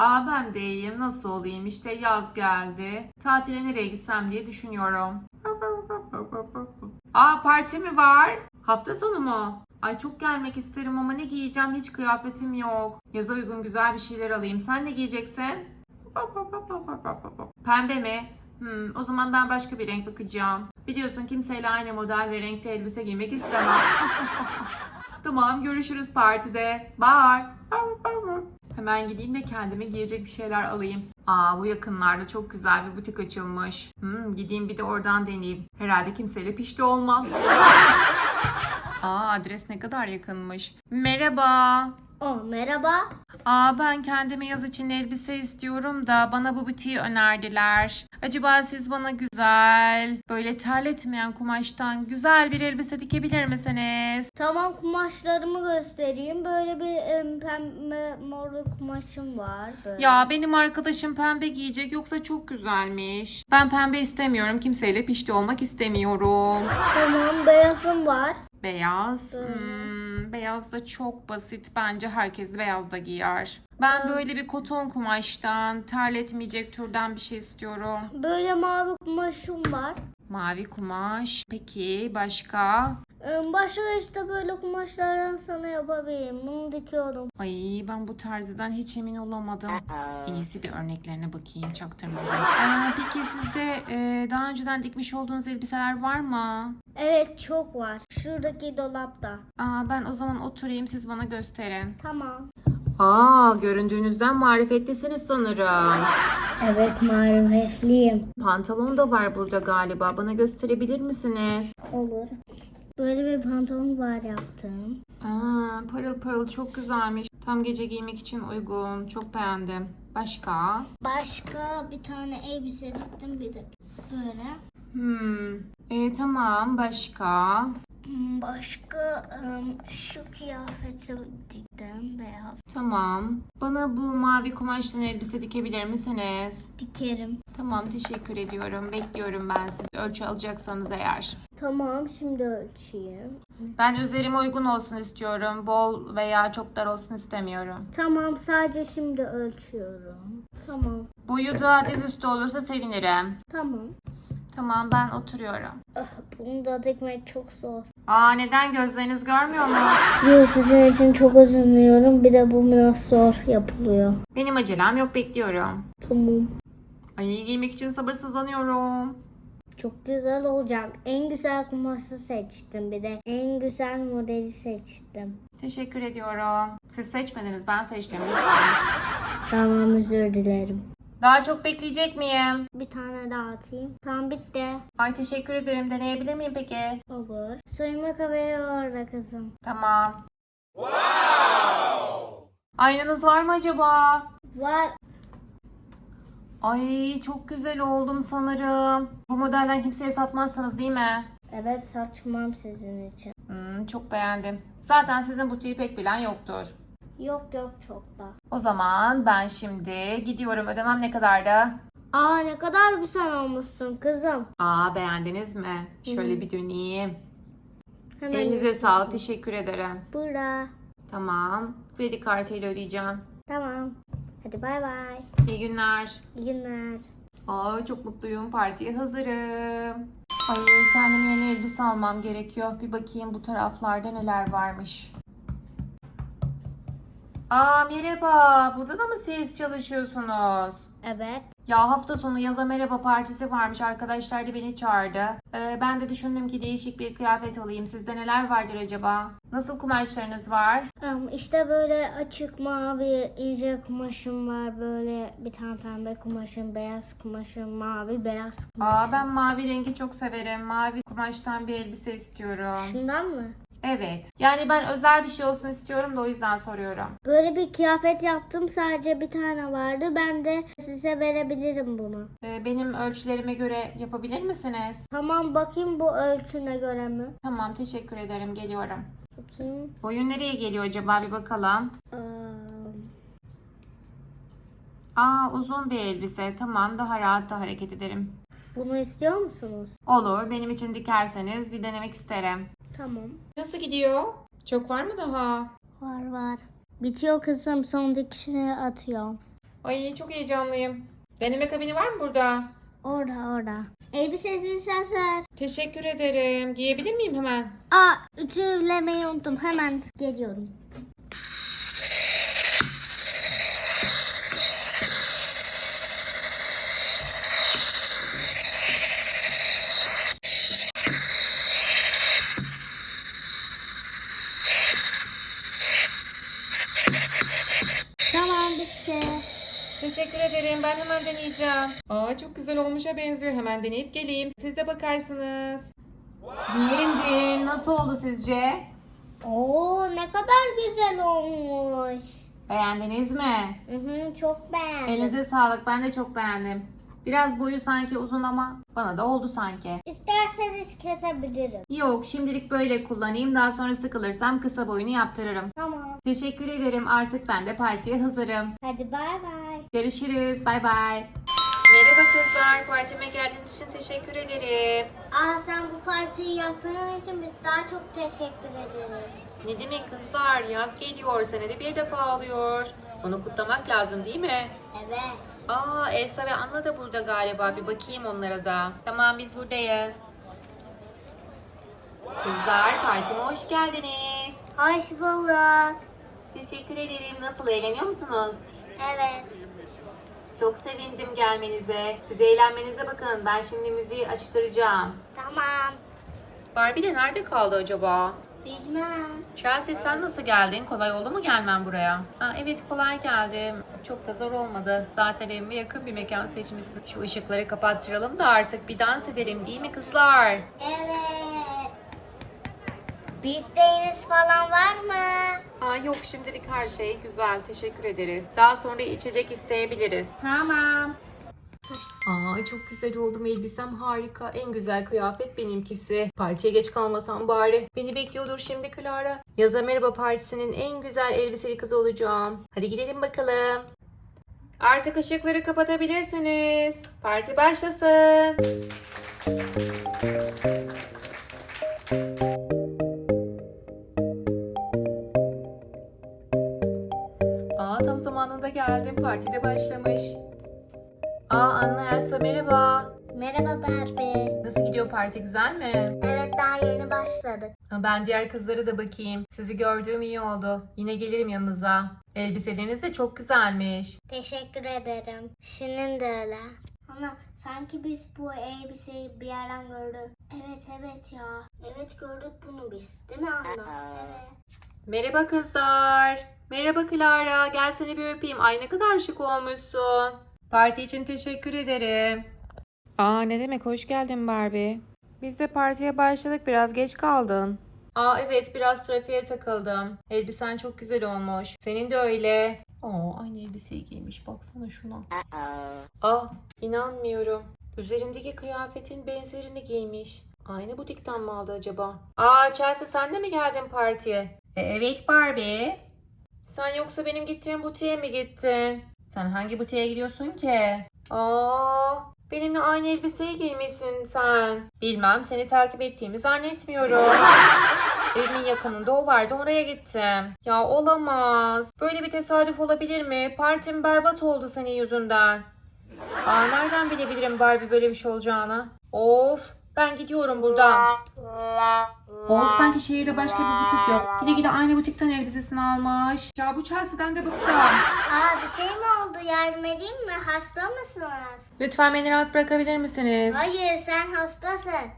Aa ben de iyiyim. Nasıl olayım? İşte yaz geldi. Tatile nereye gitsem diye düşünüyorum. Aa parti mi var? Hafta sonu mu? Ay çok gelmek isterim ama ne giyeceğim hiç kıyafetim yok. Yaza uygun güzel bir şeyler alayım. Sen ne giyeceksin? Pembe mi? Hmm, o zaman ben başka bir renk bakacağım. Biliyorsun kimseyle aynı model ve renkte elbise giymek istemem. tamam görüşürüz partide. Bye. Hemen gideyim de kendime giyecek bir şeyler alayım. Aa bu yakınlarda çok güzel bir butik açılmış. Hmm, gideyim bir de oradan deneyeyim. Herhalde kimseyle pişti olmam. Aa adres ne kadar yakınmış. Merhaba. Oh merhaba. Aa ben kendime yaz için elbise istiyorum da bana bu butiği önerdiler. Acaba siz bana güzel, böyle terletmeyen kumaştan güzel bir elbise dikebilir misiniz? Tamam kumaşlarımı göstereyim. Böyle bir em, pembe morlu kumaşım var. Böyle. Ya benim arkadaşım pembe giyecek yoksa çok güzelmiş. Ben pembe istemiyorum. Kimseyle pişti olmak istemiyorum. Tamam beyazım var. Beyaz. Böyle. Beyaz da çok basit. Bence herkes beyaz da giyer. Ben böyle bir koton kumaştan, terletmeyecek türden bir şey istiyorum. Böyle mavi kumaşım var. Mavi kumaş. Peki başka? Em, Başka işte böyle kumaşlardan sana yapabilirim. Bunu dikiyorum. Ay ben bu tarzdan hiç emin olamadım. En iyisi bir örneklerine bakayım çaktırmadan. Aa, peki sizde e, daha önceden dikmiş olduğunuz elbiseler var mı? Evet çok var. Şuradaki dolapta. Aa, ben o zaman oturayım siz bana gösterin. Tamam. Aa göründüğünüzden marifetlisiniz sanırım. Evet marifetliyim. Pantolon da var burada galiba. Bana gösterebilir misiniz? Olur. Böyle bir pantolon var yaptım. Aa, parıl parıl çok güzelmiş. Tam gece giymek için uygun. Çok beğendim. Başka? Başka bir tane elbise diktim bir de böyle. Hmm. E, tamam başka? Hmm, Başka şu kıyafeti diktim beyaz. Tamam. Bana bu mavi kumaştan elbise dikebilir misiniz? Dikerim. Tamam teşekkür ediyorum. Bekliyorum ben siz. Ölçü alacaksanız eğer. Tamam şimdi ölçeyim. Ben üzerime uygun olsun istiyorum. Bol veya çok dar olsun istemiyorum. Tamam sadece şimdi ölçüyorum. Tamam. Boyu da dizüstü olursa sevinirim. Tamam. Tamam ben oturuyorum. Ah, bunu da dikmek çok zor. Aa neden gözleriniz görmüyor mu? Yok sizin için çok üzülüyorum. Bir de bu biraz zor yapılıyor. Benim acelem yok bekliyorum. Tamam. Ay giymek için sabırsızlanıyorum. Çok güzel olacak. En güzel kumaşı seçtim bir de. En güzel modeli seçtim. Teşekkür ediyorum. Siz seçmediniz ben seçtim. Tamam özür dilerim. Daha çok bekleyecek miyim? Bir tane daha atayım. Tamam bitti. Ay teşekkür ederim. Deneyebilir miyim peki? Olur. Soyunma kaberi orada kızım. Tamam. Aynanız var mı acaba? Var. Ay çok güzel oldum sanırım. Bu modelden kimseye satmazsınız değil mi? Evet saçmam sizin için. Hmm, çok beğendim. Zaten sizin butiği pek bilen yoktur. Yok yok çok da. O zaman ben şimdi gidiyorum. Ödemem ne kadar da? Aa ne kadar güzel olmuşsun kızım. Aa beğendiniz mi? Şöyle bir döneyim. Hemen Elinize sağlık. Teşekkür ederim. Burada. Tamam. Kredi kartıyla ödeyeceğim. Tamam. Hadi bay bay. İyi günler. İyi günler. Aa çok mutluyum. Partiye hazırım. Ay kendime yeni elbise almam gerekiyor. Bir bakayım bu taraflarda neler varmış. Aa merhaba. Burada da mı siz çalışıyorsunuz? Evet. Ya hafta sonu yaza merhaba partisi varmış. Arkadaşlar da beni çağırdı. Ee, ben de düşündüm ki değişik bir kıyafet alayım. Sizde neler vardır acaba? Nasıl kumaşlarınız var? İşte böyle açık mavi ince kumaşım var. Böyle bir tane pembe kumaşım, beyaz kumaşım, mavi beyaz kumaşım. Aa ben mavi rengi çok severim. Mavi kumaştan bir elbise istiyorum. Şundan mı? Evet. Yani ben özel bir şey olsun istiyorum da o yüzden soruyorum. Böyle bir kıyafet yaptım. Sadece bir tane vardı. Ben de size verebilirim bunu. Ee, benim ölçülerime göre yapabilir misiniz? Tamam bakayım bu ölçüne göre mi? Tamam teşekkür ederim. Geliyorum. Bakayım. Boyun nereye geliyor acaba bir bakalım. Am, Aa uzun bir elbise. Tamam daha rahat da hareket ederim. bunu istiyor musunuz? Olur. Benim için dikerseniz bir denemek isterim. Tamam. Nasıl gidiyor? Çok var mı daha? Var var. Bitiyor kızım. Son dikişini atıyorum. Ay çok heyecanlıyım. Deneme kabini var mı burada? Orada orada. Elbiseniz hazır. Teşekkür ederim. Giyebilir miyim hemen? Aa ütülemeyi unuttum. Hemen geliyorum. Teşekkür ederim. Ben hemen deneyeceğim. Aa çok güzel olmuşa benziyor. Hemen deneyip geleyim. Siz de bakarsınız. Giyindim. Nasıl oldu sizce? Oo ne kadar güzel olmuş. Beğendiniz mi? Hı hı, çok beğendim. Elinize sağlık. Ben de çok beğendim. Biraz boyu sanki uzun ama bana da oldu sanki. İsterseniz kesebilirim. Yok şimdilik böyle kullanayım. Daha sonra sıkılırsam kısa boyunu yaptırırım. Tamam. Teşekkür ederim. Artık ben de partiye hazırım. Hadi bay bay. Görüşürüz. Bay bay. Merhaba kızlar. Partime geldiğiniz için teşekkür ederim. Aa sen bu partiyi yaptığın için biz daha çok teşekkür ederiz. Ne demek kızlar? Yaz geliyor. Senede bir defa oluyor. Bunu kutlamak lazım değil mi? Evet. Aa Elsa ve Anna da burada galiba. Bir bakayım onlara da. Tamam biz buradayız. Kızlar partime hoş geldiniz. Hoş bulduk. Teşekkür ederim. Nasıl eğleniyor musunuz? Evet. Çok sevindim gelmenize. Siz eğlenmenize bakın. Ben şimdi müziği açtıracağım. Tamam. Barbie de nerede kaldı acaba? Bilmem. Chelsea sen nasıl geldin? Kolay oldu mu gelmem buraya? Ha, evet kolay geldim. Çok da zor olmadı. Zaten evime yakın bir mekan seçmişsin. Şu ışıkları kapattıralım da artık bir dans edelim değil mi kızlar? Evet. Bir isteğiniz falan var mı? Aa, yok şimdilik her şey güzel. Teşekkür ederiz. Daha sonra içecek isteyebiliriz. Tamam. Aa çok güzel oldum elbisem harika. En güzel kıyafet benimkisi. Partiye geç kalmasam bari. Beni bekliyordur şimdi Clara. Yaza Merhaba Partisi'nin en güzel elbiseli kızı olacağım. Hadi gidelim bakalım. Artık ışıkları kapatabilirsiniz. Parti başlasın. Tam zamanında geldim. Partide başlamış. Aa Anna Elsa merhaba. Merhaba Barbie. Nasıl gidiyor parti güzel mi? Evet daha yeni başladık. Ben diğer kızlara da bakayım. Sizi gördüğüm iyi oldu. Yine gelirim yanınıza. Elbiseleriniz de çok güzelmiş. Teşekkür ederim. Senin de öyle. Ana sanki biz bu elbiseyi bir yerden gördük. Evet evet ya. Evet gördük bunu biz. Değil mi Anna? Evet. Merhaba kızlar. Merhaba Clara. Gel seni bir öpeyim. Ay ne kadar şık olmuşsun. Parti için teşekkür ederim. Aa ne demek hoş geldin Barbie. Biz de partiye başladık biraz geç kaldın. Aa evet biraz trafiğe takıldım. Elbisen çok güzel olmuş. Senin de öyle. Aa aynı elbiseyi giymiş baksana şuna. Aa inanmıyorum. Üzerimdeki kıyafetin benzerini giymiş. Aynı butikten mi aldı acaba? Aa Chelsea sen de mi geldin partiye? E, evet Barbie. Sen yoksa benim gittiğim butiğe mi gittin? Sen hangi butiğe gidiyorsun ki? Aa, benimle aynı elbiseyi giymişsin sen. Bilmem seni takip ettiğimi zannetmiyorum. Evimin yakınında o vardı oraya gittim. Ya olamaz. Böyle bir tesadüf olabilir mi? Partim berbat oldu senin yüzünden. Aa nereden bilebilirim Barbie böyle bir şey olacağını? Of ben gidiyorum buradan. Oğuz sanki şehirde başka bir butik yok. Gide gide aynı butikten elbisesini almış. Ya bu Chelsea'den de bıktım. Aa bir şey mi oldu? Yardım edeyim mi? Hasta mısınız? Lütfen beni rahat bırakabilir misiniz? Hayır sen hastasın.